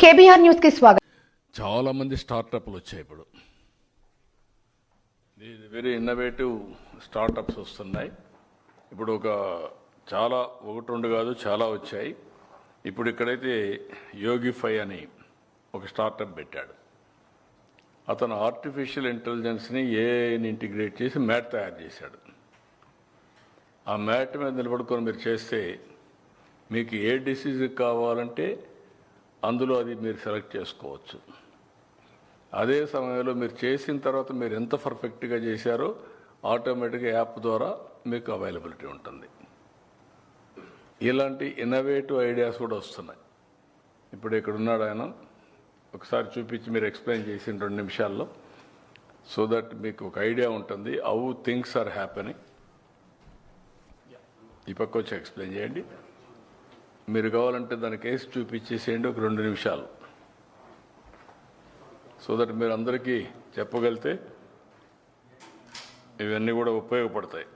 KBR న్యూస్కి స్వాగతం. చాలా మంది స్టార్టప్లు వచ్చాయి ఇప్పుడు. వెరీ ఇన్నోవేటివ్ స్టార్టప్స్ వస్తున్నాయి. ఇప్పుడు ఒక చాలా ఒకటి రెండు కాదు చాలా వచ్చాయి. ఇప్పుడు ఇక్కడైతే యోగిఫై అని ఒక స్టార్టప్ పెట్టాడు. అతను ఆర్టిఫిషియల్ ఇంటెలిజెన్స్ని ఏఐని ఇంటిగ్రేట్ చేసి మ్యాట్ తయారు చేశాడు. ఆ మ్యాట్ మీద నిలబడుకొని మీరు చేస్తే మీకు ఏ డిసీజ్ కావాలంటే అందులో అది మీరు సెలెక్ట్ చేసుకోవచ్చు. అదే సమయంలో మీరు చేసిన తర్వాత మీరు ఎంత పర్ఫెక్ట్గా చేశారో ఆటోమేటిక్గా యాప్ ద్వారా మీకు అవైలబిలిటీ ఉంటుంది. ఇలాంటి ఇన్నోవేటివ్ ఐడియాస్ కూడా వస్తున్నాయి. ఇప్పుడు ఇక్కడ ఉన్నాడు ఆయన. ఒకసారి చూపించి మీరు ఎక్స్ప్లెయిన్ చేసిన రెండు నిమిషాల్లో సో దట్ మీకు ఒక ఐడియా ఉంటుంది. How things are happening. ఈ పక్క వచ్చి ఎక్స్ప్లెయిన్ చేయండి. మీరు కావాలంటే దాని కేసు చూపించేసేయండి ఒక రెండు నిమిషాలు. సో దట్ మీరు అందరికీ చెప్పగలితే ఇవన్నీ కూడా ఉపయోగపడతాయి.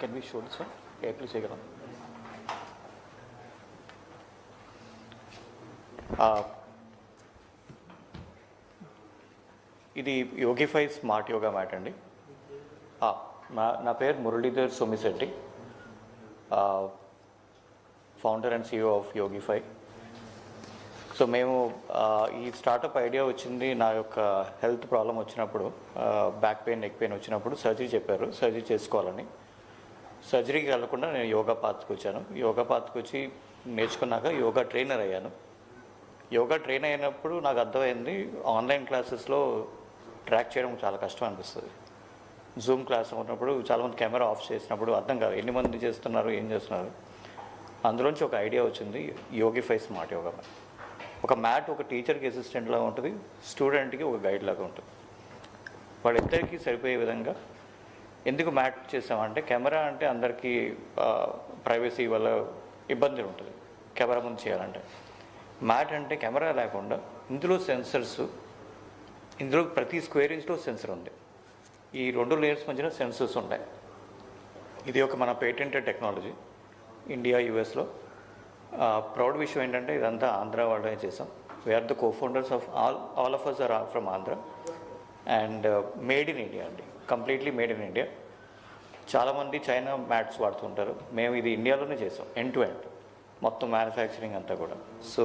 Can Can we sir this చేయగలం uh, ఇది యోగిఫై స్మార్ట్ యోగా మ్యాట్ అండి. నా నా పేరు Muralidhar Somisetty. Founder and CEO of Yogifi so మేము ఈ స్టార్టప్ ఐడియా వచ్చింది నా యొక్క హెల్త్ ప్రాబ్లం వచ్చినప్పుడు బ్యాక్ పెయిన్ నెక్ పెయిన్ వచ్చినప్పుడు సర్జరీ చెప్పారు. సర్జరీ చేసుకోవాలని. సర్జరీకి వెళ్ళకుండా నేను యోగా పాత్కి వచ్చాను. యోగా పాత్కి వచ్చి నేర్చుకున్నాక యోగా ట్రైనర్ అయ్యాను. యోగా ట్రైన్ అయినప్పుడు నాకు అర్థమైంది ఆన్లైన్ క్లాసెస్లో ట్రాక్ చేయడం చాలా కష్టం అనిపిస్తుంది. జూమ్ క్లాస్ ఉన్నప్పుడు చాలామంది కెమెరా ఆఫ్ చేసినప్పుడు అర్థం కాదు ఎన్ని మంది చేస్తున్నారు ఏం చేస్తున్నారు. అందులోంచి ఒక ఐడియా వచ్చింది యోగిఫై స్మార్ట్ యోగా మ్యాట్. ఒక మ్యాట్ ఒక టీచర్కి అసిస్టెంట్ లాగా ఉంటుంది స్టూడెంట్కి ఒక గైడ్ లాగా ఉంటుంది. వాళ్ళిద్దరికీ సరిపోయే విధంగా ఎందుకు మ్యాట్ చేసామంటే కెమెరా అంటే అందరికీ ప్రైవసీ వల్ల ఇబ్బంది ఉంటుంది కెమెరా ముందు చేయాలంటే. మ్యాట్ అంటే కెమెరా లేకుండా ఇందులో సెన్సర్స్ ఇందులో ప్రతి స్క్వేర్ ఇంచ్లో సెన్సర్ ఉంది. ఈ రెండు లేయర్స్ మధ్యన సెన్సర్స్ ఉంటాయి ఇది ఒక మన పేటెంటెడ్ టెక్నాలజీ ఇండియా యుఎస్లో ప్రౌడ్ విషయం ఏంటంటే ఇదంతా ఆంధ్ర వాళ్ళే చేసాం. We are the cofounders of all all of us are from Andhra. And made in India అండి. కంప్లీట్లీ మేడ్ ఇన్ ఇండియా చాలామంది చైనా మ్యాట్స్ వాడుతుంటారు. మేము ఇది ఇండియాలోనే చేసాం. ఎండ్ టు ఎండ్ మొత్తం మ్యానుఫ్యాక్చరింగ్ అంతా కూడా. సో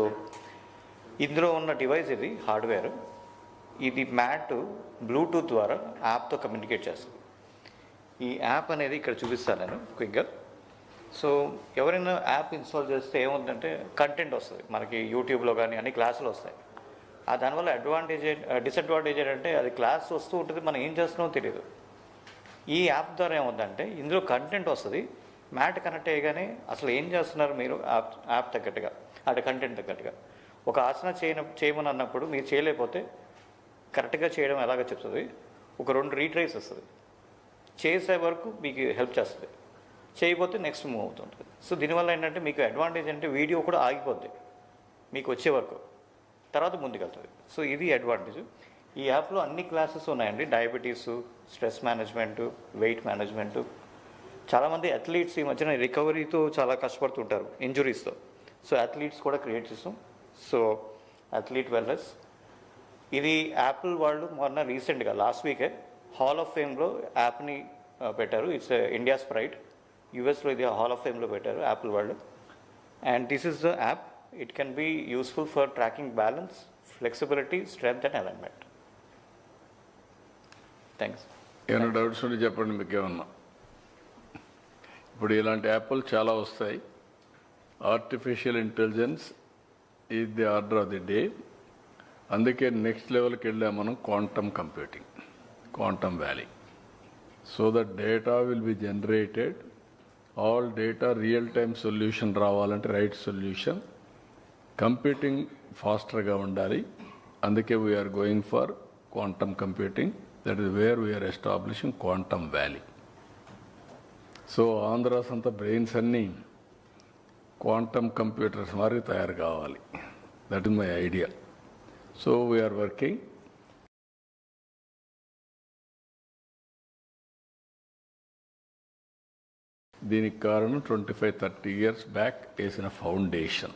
ఇందులో ఉన్న డివైస్ ఇది హార్డ్వేర్ ఇది మ్యాట్ బ్లూటూత్ ద్వారా యాప్తో కమ్యూనికేట్ చేస్తుంది. ఈ యాప్ అనేది ఇక్కడ చూపిస్తాను నేను క్విక్గా. సో ఎవరైనా యాప్ ఇన్స్టాల్ చేస్తే ఏముందంటే కంటెంట్ వస్తుంది. మనకి యూట్యూబ్లో కానీ అన్ని క్లాసులు వస్తాయి. ఆ దానివల్ల అడ్వాంటేజ్ డిసడ్వాంటేజ్ ఏంటంటే అది క్లాస్ వస్తూ ఉంటుంది. మనం ఏం చేస్తున్నామో తెలియదు ఈ యాప్ ద్వారా ఏముందంటే ఇందులో కంటెంట్ వస్తుంది. మ్యాట్ కనెక్ట్ అయ్యగానే అసలు ఏం చేస్తున్నారు మీరు యాప్ యాప్ తగ్గట్టుగా అంటే కంటెంట్ తగ్గట్టుగా? ఒక ఆసన చేయన చేయమని అన్నప్పుడు మీరు చేయలేకపోతే కరెక్ట్గా చేయడం ఎలాగో చెప్తుంది. ఒక రెండు రీట్రైస్ వస్తుంది. చేసే వరకు మీకు హెల్ప్ చేస్తుంది. చేయకపోతే నెక్స్ట్ మూవ్ అవుతుంది సో దీనివల్ల ఏంటంటే మీకు అడ్వాంటేజ్ అంటే వీడియో కూడా ఆగిపోద్ది. మీకు వచ్చే వరకు. తర్వాత ముందుకెళ్తుంది. సో ఇది అడ్వాంటేజ్. ఈ యాప్లో అన్ని క్లాసెస్ ఉన్నాయండి. Diabetes stress management weight management చాలామంది అథ్లీట్స్ ఈ మధ్యన రికవరీతో చాలా కష్టపడుతుంటారు. ఇంజురీస్తో సో అథ్లీట్స్ కూడా క్రియేట్ చేస్తాం. సో అథ్లీట్ వెల్నెస్ ఇది యాపిల్ వాళ్ళు మొన్న రీసెంట్గా లాస్ట్ వీకే హాల్ ఆఫ్ ఫేమ్లో యాప్ని పెట్టారు. ఇట్స్ ఇండియా స్ప్రైట్ యూఎస్లో ఇది హాల్ ఆఫ్ ఫేమ్లో పెట్టారు యాపిల్ వాళ్ళు. And this is the app it can be useful for tracking balance flexibility strength and alignment thanks ఏమైనా డౌట్స్ ఉంటే చెప్పండి మీకు ఏమన్నా ఇప్పుడు ఇలాంటి యాప్లు చాలా వస్తాయి. Artificial intelligence is the order of the day అందుకే నెక్స్ట్ లెవెల్కి వెళ్ళాం మనం quantum computing quantum valley so that data will be generated all data real time solution రావాలంటే రైట్ సొల్యూషన్ కంప్యూటింగ్ ఫాస్టర్గా ఉండాలి. అందుకే we are going for quantum computing that is where we are establishing quantum valley so Andhra's అంతా brains అన్నీ quantum computers మరి తయారు కావాలి. That is my idea so we are working దీనికి కారణం twenty five thirty years back వేసిన foundation